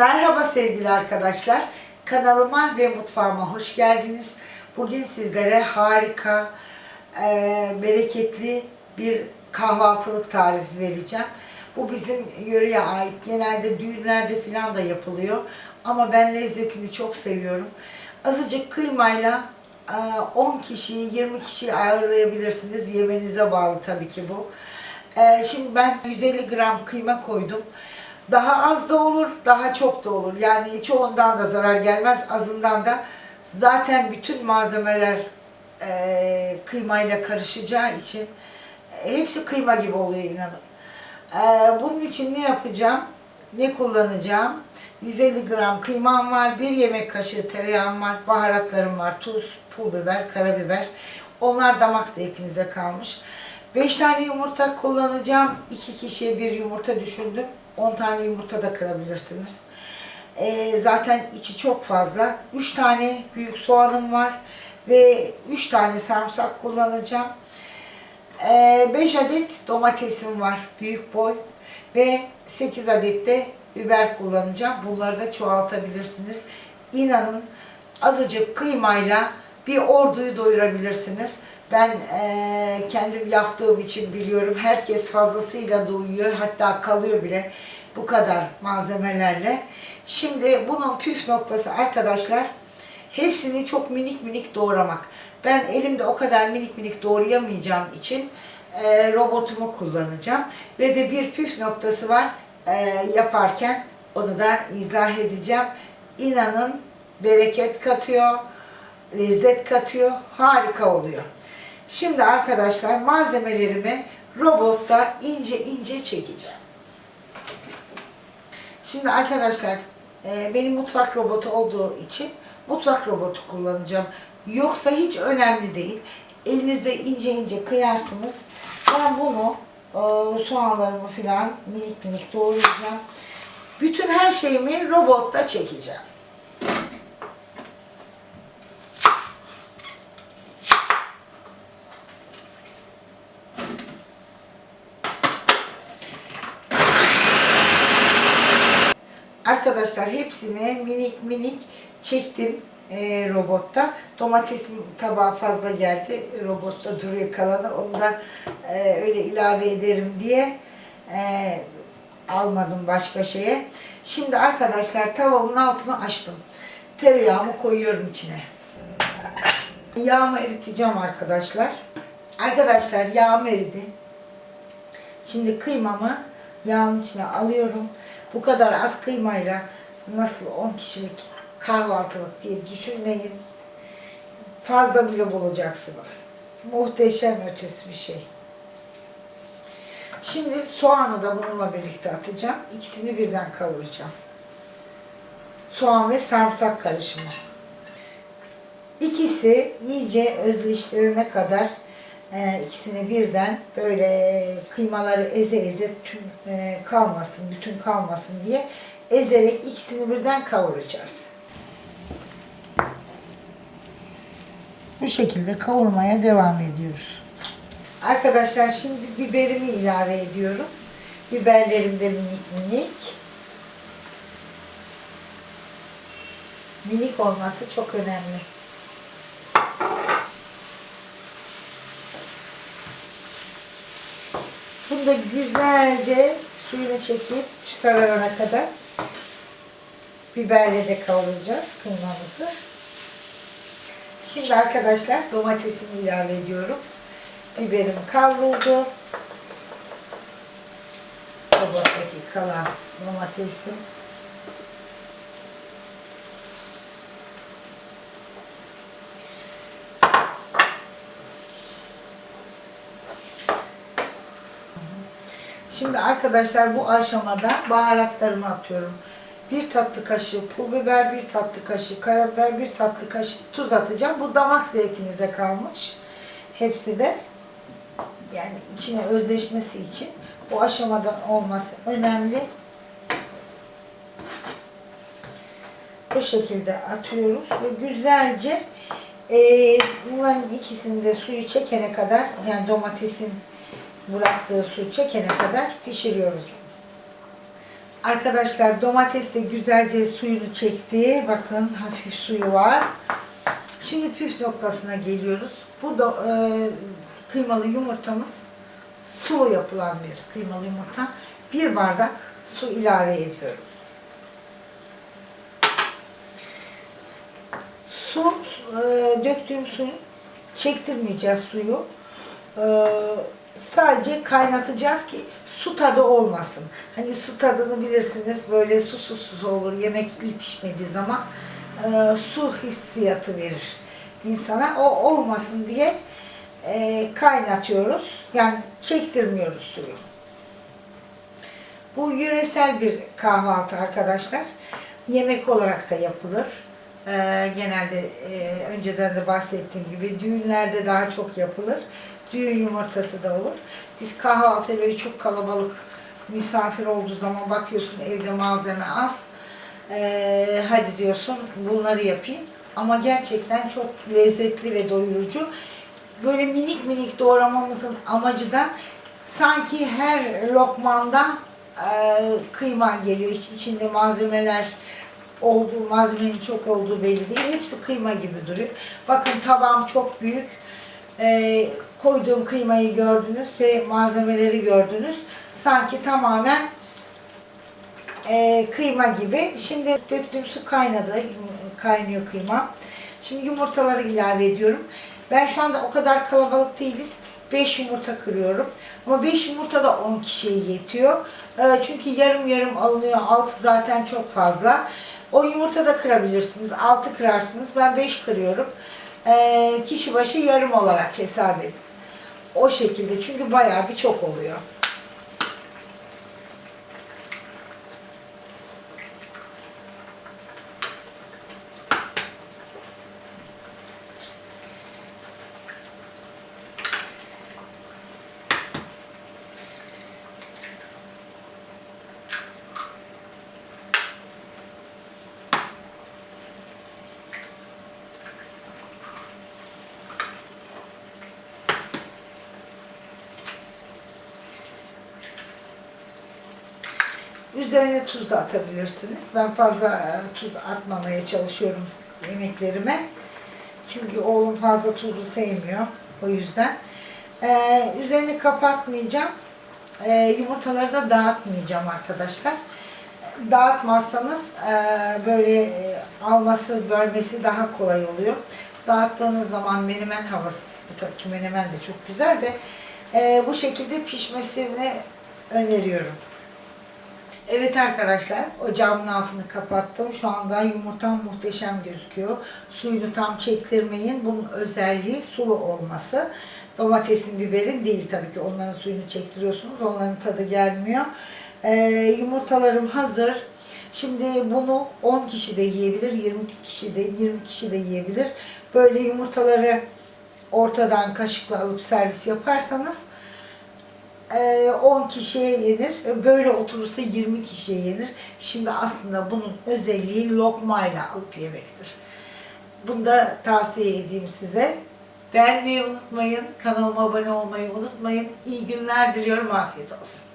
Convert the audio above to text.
Merhaba sevgili arkadaşlar. Kanalıma ve mutfağıma hoş geldiniz. Bugün sizlere harika, e, bereketli bir kahvaltılık tarifi vereceğim. Bu bizim yöreye ait. Genelde düğünlerde falan da yapılıyor. Ama ben lezzetini çok seviyorum. Azıcık kıymayla e, 10 kişiyi, 20 kişiyi ağırlayabilirsiniz. Yemenize bağlı tabii ki bu. E, Şimdi ben 150 gram kıyma koydum. Daha az da olur, daha çok da olur. Yani çoğundan da zarar gelmez, azından da. Zaten bütün malzemeler e, kıymayla karışacağı için e, hepsi kıyma gibi oluyor inanın. E, bunun için ne yapacağım? Ne kullanacağım? 150 gram kıymam var, bir yemek kaşığı tereyağım var, baharatlarım var, tuz, pul biber, karabiber. Onlar damak zevkinize kalmış. 5 tane yumurta kullanacağım. 2 kişiye bir yumurta düşündüm. 10 tane yumurta da kırabilirsiniz. Ee, zaten içi çok fazla. 3 tane büyük soğanım var. Ve 3 tane sarımsak kullanacağım. 5 adet domatesim var. Büyük boy. Ve 8 adet de biber kullanacağım. Bunları da çoğaltabilirsiniz. İnanın azıcık kıymayla bir orduyu doyurabilirsiniz. Ben eee, kendim yaptığım için biliyorum. Herkes fazlasıyla doyuyor. Hatta kalıyor bile bu kadar malzemelerle. Şimdi bunun püf noktası arkadaşlar hepsini çok minik minik doğramak. Ben elimde o kadar minik minik doğrayamayacağım için eee, robotumu kullanacağım. Ve de bir püf noktası var eee, yaparken onu da izah edeceğim. İnanın bereket katıyor, lezzet katıyor, harika oluyor. Şimdi arkadaşlar malzemelerimi robotta ince ince çekeceğim. Şimdi arkadaşlar e, benim mutfak robotu olduğu için mutfak robotu kullanacağım. Yoksa hiç önemli değil. Elinizde ince ince kıyarsınız. Ben bunu e, soğanlarımı falan minik minik doğrayacağım. Bütün her şeyimi robotta çekeceğim. Arkadaşlar hepsini minik minik çektim e, robotta. Domatesim tabağa fazla geldi. Robotta duruyor kalanı. Onu da e, öyle ilave ederim diye e, almadım başka şeye. Şimdi arkadaşlar tavamın altını açtım. Tereyağımı koyuyorum içine. Yağımı eriteceğim arkadaşlar. Arkadaşlar yağım eridi. Şimdi kıymamı yağın içine alıyorum. Bu kadar az kıymayla nasıl 10 kişilik kahvaltılık diye düşünmeyin. Fazla bile bulacaksınız. Muhteşem ötesi bir şey. Şimdi soğanı da bununla birlikte atacağım. İkisini birden kavuracağım. Soğan ve sarımsak karışımı. İkisi iyice özleştirene kadar e, ikisini birden böyle kıymaları eze eze tüm e, kalmasın, bütün kalmasın diye ezerek ikisini birden kavuracağız. Bu şekilde kavurmaya devam ediyoruz. Arkadaşlar şimdi biberimi ilave ediyorum. Biberlerim de minik minik. Minik olması çok önemli. Bunu da güzelce suyunu çekip sararana kadar biberle de kavuracağız kıymamızı. Şimdi arkadaşlar domatesimi ilave ediyorum. Biberim kavruldu. Robottaki kalan domatesim. Şimdi arkadaşlar bu aşamada baharatlarımı atıyorum. Bir tatlı kaşığı pul biber, bir tatlı kaşığı karabiber, bir tatlı kaşığı tuz atacağım. Bu damak zevkinize kalmış. Hepsi de yani içine özleşmesi için bu aşamada olması önemli. Bu şekilde atıyoruz ve güzelce e, bunların ikisini de suyu çekene kadar yani domatesin bıraktığı su çekene kadar pişiriyoruz. Arkadaşlar domates de güzelce suyunu çekti. Bakın hafif suyu var. Şimdi püf noktasına geliyoruz. Bu da e, kıymalı yumurtamız sulu yapılan bir kıymalı yumurta. Bir bardak su ilave ediyoruz. Su, e, döktüğüm suyu çektirmeyeceğiz suyu. E, sadece kaynatacağız ki su tadı olmasın. Hani su tadını bilirsiniz böyle su susuz olur yemek iyi pişmediği zaman e, su hissiyatı verir insana. O olmasın diye e, kaynatıyoruz. Yani çektirmiyoruz suyu. Bu yöresel bir kahvaltı arkadaşlar. Yemek olarak da yapılır. Ee, genelde e, önceden de bahsettiğim gibi düğünlerde daha çok yapılır. Düğün yumurtası da olur. Biz kahvaltıya böyle çok kalabalık misafir olduğu zaman bakıyorsun evde malzeme az. Ee, hadi diyorsun bunları yapayım. Ama gerçekten çok lezzetli ve doyurucu. Böyle minik minik doğramamızın amacı da sanki her lokmanda e, kıyma geliyor. İç- içinde malzemeler olduğu, malzemenin çok olduğu belli değil. Hepsi kıyma gibi duruyor. Bakın tabağım çok büyük. E, koyduğum kıymayı gördünüz ve malzemeleri gördünüz. Sanki tamamen e, kıyma gibi. Şimdi döktüğüm su kaynadı. Kaynıyor kıyma. Şimdi yumurtaları ilave ediyorum. Ben şu anda o kadar kalabalık değiliz. 5 yumurta kırıyorum. Ama 5 yumurta da 10 kişiye yetiyor. E, çünkü yarım yarım alınıyor. Altı zaten çok fazla. O yumurta da kırabilirsiniz. 6 kırarsınız. Ben 5 kırıyorum. E, kişi başı yarım olarak hesap edin. O şekilde. Çünkü bayağı bir çok oluyor. Üzerine tuz da atabilirsiniz. Ben fazla e, tuz atmamaya çalışıyorum yemeklerime. Çünkü oğlum fazla tuzu sevmiyor. O yüzden. Ee, üzerini kapatmayacağım. Ee, yumurtaları da dağıtmayacağım arkadaşlar. Dağıtmazsanız e, böyle e, alması, bölmesi daha kolay oluyor. Dağıttığınız zaman menemen havası, tabii ki menemen de çok güzel de e, bu şekilde pişmesini öneriyorum. Evet arkadaşlar, ocağımın altını kapattım. Şu anda yumurtam muhteşem gözüküyor. Suyunu tam çektirmeyin. Bunun özelliği sulu olması. Domatesin, biberin değil tabii ki. Onların suyunu çektiriyorsunuz. Onların tadı gelmiyor. Ee, yumurtalarım hazır. Şimdi bunu 10 kişi de yiyebilir, 20 kişi de 20 kişi de yiyebilir. Böyle yumurtaları ortadan kaşıkla alıp servis yaparsanız 10 kişiye yenir. Böyle oturursa 20 kişiye yenir. Şimdi aslında bunun özelliği lokmayla alıp yemektir. Bunu da tavsiye edeyim size. Beğenmeyi unutmayın. Kanalıma abone olmayı unutmayın. İyi günler diliyorum. Afiyet olsun.